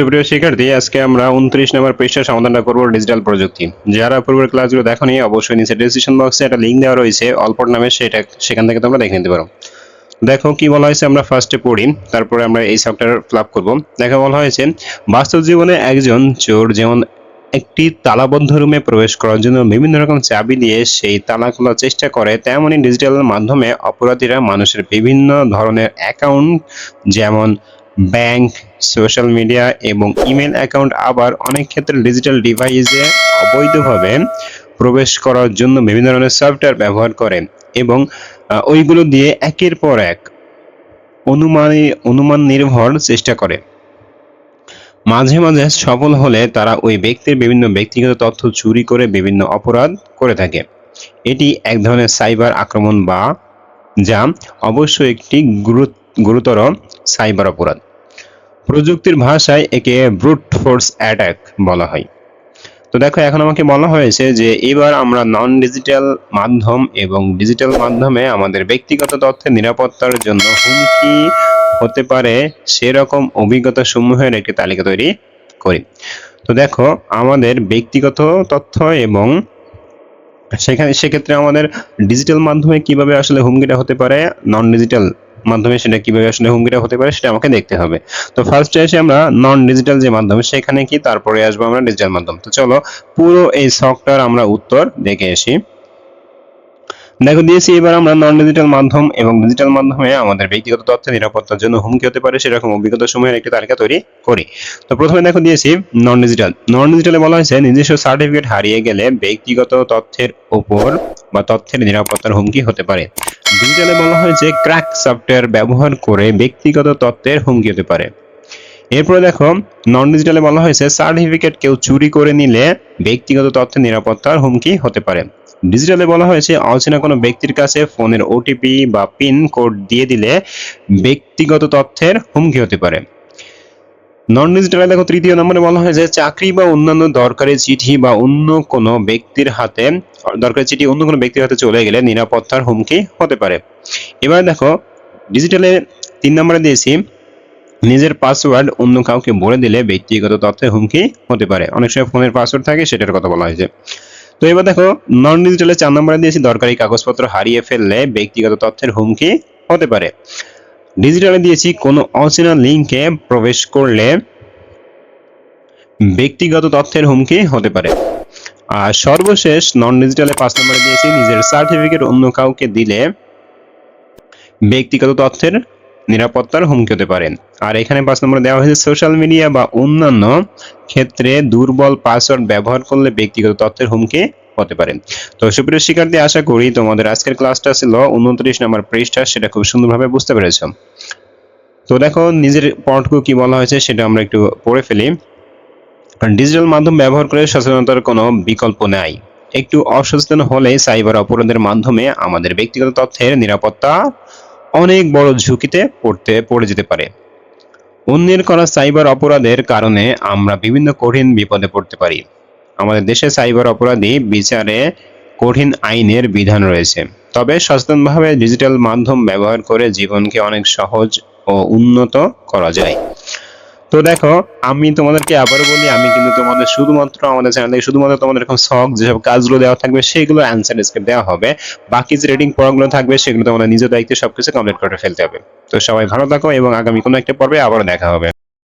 সুপ্রিয় শিক্ষার্থী, আজকে আমরা উনত্রিশ নম্বর পৃষ্ঠার সমাধানটা করব ডিজিটাল প্রযুক্তি। যারা পূর্বের ক্লাসগুলো দেখোনি, অবশ্যই নিচে ডিসক্রিপশন বক্সে একটা লিঙ্ক দেওয়া রয়েছে অল্পট নামে সেটা সেখান থেকে তোমরা দেখে নিতে পারো। দেখো কি বলা হয়েছে আমরা ফার্স্টে পড়ি, তারপরে আমরা এই সফটওয়্যার ফ্লাপ করব। দেখো বলা হয়েছে, বাস্তব জীবনে একজন চোর যেমন একটি তালাবদ্ধ রুমে প্রবেশ করার জন্য বিভিন্ন রকম চাবি দিয়ে সেই তালা খোলার চেষ্টা করে তেমনই ডিজিটালের মাধ্যমে অপরাধীরা মানুষের বিভিন্ন ধরনের অ্যাকাউন্ট যেমন ব্যাংক, সোশ্যাল মিডিয়া এবং ইমেল অ্যাকাউন্ট আবার অনেক ক্ষেত্রে ডিজিটাল ডিভাইসে অবৈধভাবে প্রবেশ করার জন্য বিভিন্ন ধরনের সফটওয়্যার ব্যবহার করে এবং ওইগুলো দিয়ে একের পর এক অনুমানী, অনুমান নির্ভর চেষ্টা করে। মাঝে মাঝে সফল হলে তারা ওই ব্যক্তির বিভিন্ন ব্যক্তিগত তথ্য চুরি করে বিভিন্ন অপরাধ করে থাকে। এটি এক ধরনের সাইবার আক্রমণ বা, যা অবশ্যই একটি গুরু- গুরুতর সাইবার অপরাধ। প্রযুক্তির ভাষায় একে ব্রুট ফোর্স অ্যাটাক বলা হয়। তো দেখো, এখন আমাকে বলা হয়েছে যে এবার আমরা নন ডিজিটাল মাধ্যম এবং ডিজিটাল মাধ্যমে আমাদের ব্যক্তিগত তথ্যের নিরাপত্তার জন্য হুমকি হতে পারে সেরকম অভিজ্ঞতা সমূহের একটি তালিকা তৈরি করি। তো দেখো, আমাদের ব্যক্তিগত তথ্য এবং সেখানে, সেক্ষেত্রে আমাদের ডিজিটাল মাধ্যমে কীভাবে আসলে হুমকিটা হতে পারে? নন ডিজিটাল মাধ্যমে সেটা কীভাবে আসলে হুমকিটা হতে পারে সেটা আমাকে দেখতে হবে। তো ফার্স্টে এসে আমরা নন ডিজিটাল যে মাধ্যম সেখানে কি তারপরে আসব আমরা ডিজিটাল মাধ্যম। তো চলো পুরো এই সফটওয়্যার আমরা উত্তর দেখে আসি। দেখো দিয়েছি এবার আমরা নন ডিজিটাল মাধ্যম এবং ডিজিটাল মাধ্যমে আমাদের ব্যক্তিগত তথ্যের নিরাপত্তার জন্য হুমকি হতে পারে, সেরকম অভিজ্ঞতা সময়ের একটি তালিকা তৈরি করি। তো প্রথমে দেখো দিয়েছি নন ডিজিটাল নন ডিজিটালে বলা হয়েছে, নিজস্ব সার্টিফিকেট হারিয়ে গেলে ব্যক্তিগত তথ্যের উপর বা তথ্যের নিরাপত্তার হুমকি হতে পারে। ডিজিটালে বলা হয়েছে ক্র্যাক সফটওয়্যার ব্যবহার করে ব্যক্তিগত তথ্যের হুমকি হতে পারে। এরপরে দেখো নন ডিজিটালে বলা হয়েছে সার্টিফিকেট কেউ চুরি করে নিলে ব্যক্তিগত তথ্যের নিরাপত্তার হুমকি হতে পারে। ডিজিটালে বলা হয়েছে, অচেনা কোনো ব্যক্তির কাছে ফোনের ওটিপি বা পিন কোড দিয়ে দিলে ব্যক্তিগত তথ্যের হুমকি হতে পারে। নন ডিজিটালে দেখো তৃতীয় নম্বরে বলা হয়েছে চাকরি বা অন্যান্য দরকারি চিঠি বা অন্য কোনো ব্যক্তির হাতে, দরকারি চিঠি অন্য কোনো ব্যক্তির হাতে চলে গেলে নিরাপত্তার হুমকি হতে পারে। এবার দেখো ডিজিটালে তিন নম্বরে দিয়েছি, নিজের পাসওয়ার্ড অন্য কাউকে বলে দিলে ব্যক্তিগত তথ্যের হুমকি হতে পারে। অনেক সময় ফোনের পাসওয়ার্ড থাকে, সেটার কথা বলা হয়েছে। তো এবার দেখো নন ডিজিটালে চার নম্বরে দিয়েছি, দরকারি কাগজপত্র হারিয়ে ফেললে ব্যক্তিগত তথ্যের হুমকি হতে পারে। ডিজিটালে দিয়েছি, কোনো অচেনা লিঙ্কে প্রবেশ করলে ব্যক্তিগত তথ্যের হুমকি হতে পারে। আর সর্বশেষ নন ডিজিটালে পাঁচ নম্বরে দিয়েছি, নিজের সার্টিফিকেট অন্য কাউকে দিলে ব্যক্তিগত তথ্যের নিরাপত্তার হুমকি হতে পারে। আর এখানে পাঁচ নম্বরে দেওয়া হয়েছে সোশ্যাল মিডিয়া বা অন্যান্য ক্ষেত্রে দুর্বল পাসওয়ার্ড ব্যবহার করলে ব্যক্তিগত তথ্যের হুমকি হতে পারে। তো সুপ্রিয় শিক্ষার্থী, আশা করি তোমাদের আজকের ক্লাসটা ছিল উনত্রিশ নম্বর পৃষ্ঠা, সেটা খুব সুন্দরভাবে বুঝতে পেরেছ। তো দেখো, নিজের পটকু কি বলা হয়েছে সেটা আমরা একটু পড়ে ফেলি। ডিজিটাল মাধ্যম ব্যবহার করে সচেতনতার কোনো বিকল্প নাই। একটু অসচেতন হলে সাইবার অপরাধের মাধ্যমে আমাদের ব্যক্তিগত তথ্যের নিরাপত্তা অনেক বড় ঝুঁকিতে পড়তে, পড়ে যেতে পারে। অন্যের করা সাইবার অপরাধের কারণে আমরা বিভিন্ন কঠিন বিপদে পড়তে পারি। আমাদের দেশে সাইবার অপরাধী বিচারে কঠিন আইনের বিধান রয়েছে। তবে সচেতনভাবে ডিজিটাল মাধ্যম ব্যবহার করে জীবনকে অনেক সহজ ও উন্নত করা যায়। তো দেখো, আমি তোমাদেরকে আবারও বলি, আমি কিন্তু তোমাদের শুধুমাত্র আমাদের চ্যানেল থেকে শুধুমাত্র তোমাদের এরকম শখ, যেসব কাজগুলো দেওয়া থাকবে, সেগুলো অ্যান্সার স্ক্রিপ্ট দেওয়া হবে। বাকি যে রেডিং পড়াগুলো থাকবে, সেগুলো তোমাদের নিজের দায়িত্বে সবকিছু কমপ্লিট করে ফেলতে হবে। তো সবাই ভালো থাকো এবং আগামী কোনো একটা পর্বে আবারও দেখা হবে।